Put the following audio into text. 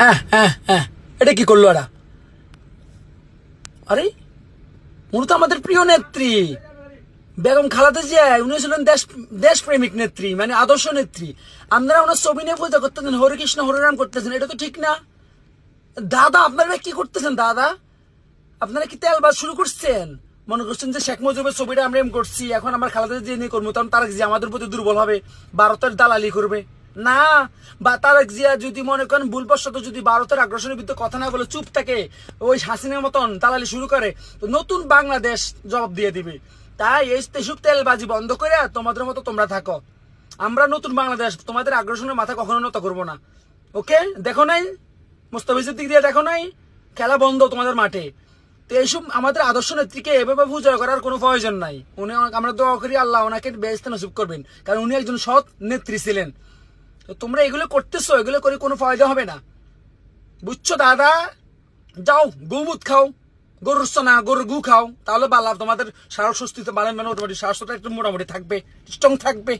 হ্যাঁ হ্যাঁ হ্যাঁ। এটা কি করল এরা? আরে উনি তো আমাদের প্রিয় নেত্রী। বেগম খালাদা জিয়া, উনি ছিলেন দেশ, দেশপ্রেমিক নেত্রী মানে আদর্শ নেত্রী। আপনারা ওনার ছবি নিয়ে পূজা করতেছেন হরে কৃষ্ণ হরে রাম করতেছেন, এটা তো ঠিক না। দাদা, আপনারা কি করতেছেন, দাদা? আপনারা কি তেলবাজ শুরু করছেন? মনে করছেন যে শেখ মুজিবের ছবিটা আমরা এম করছি, এখন আমার খালাদা জিয়া নিয়ে করব, তখন তারেক জিয়া আমাদের প্রতি দুর্বল হবে, ভারতের দালালি করবে। না, বা তারেক জিয়া যদি মনে করেন ভুলবশত যদি ভারতের আগ্রাসনের বিরুদ্ধে কথা না বলে চুপ থাকে, ওই হাসিনের মতন তালালি শুরু করে, তো নতুন বাংলাদেশ জবাব দিয়ে দিবে। তাই এই তেসব তেলবাজি বন্ধ করে তোমাদের মতো তোমরা থাকো। আমরা নতুন বাংলাদেশ, তোমাদের আগ্রাসনের মাথা কখনো নত করব না। ওকে? দেখো নাই? মুস্তাফিজের দিক দিয়ে দেখো নাই? খেলা বন্ধ তোমাদের মাঠে। তো এইসব আমাদের আদর্শ নেত্রীকে এভাবে পূজা করার কোনো প্রয়োজন নাই। উনি আমরা দোয়া করি আল্লাহ ওনাকে বেহেস্তে নসিব করবেন। কারণ উনি একজন সৎ নেত্রী ছিলেন। তো তোমরা এগুলো করতেছো, এগুলো করে কোনো ফায়দা হবে না। বুঝছ, দাদা? যাও গৌমুত খাও, গরুর সোনা, গরুর গু খাও, তাহলে বালা তোমাদের সারা সুস্থিতে মানে মোটামুটি সারসটা একটু মোটামুটি থাকবে স্ট্রং থাকবে।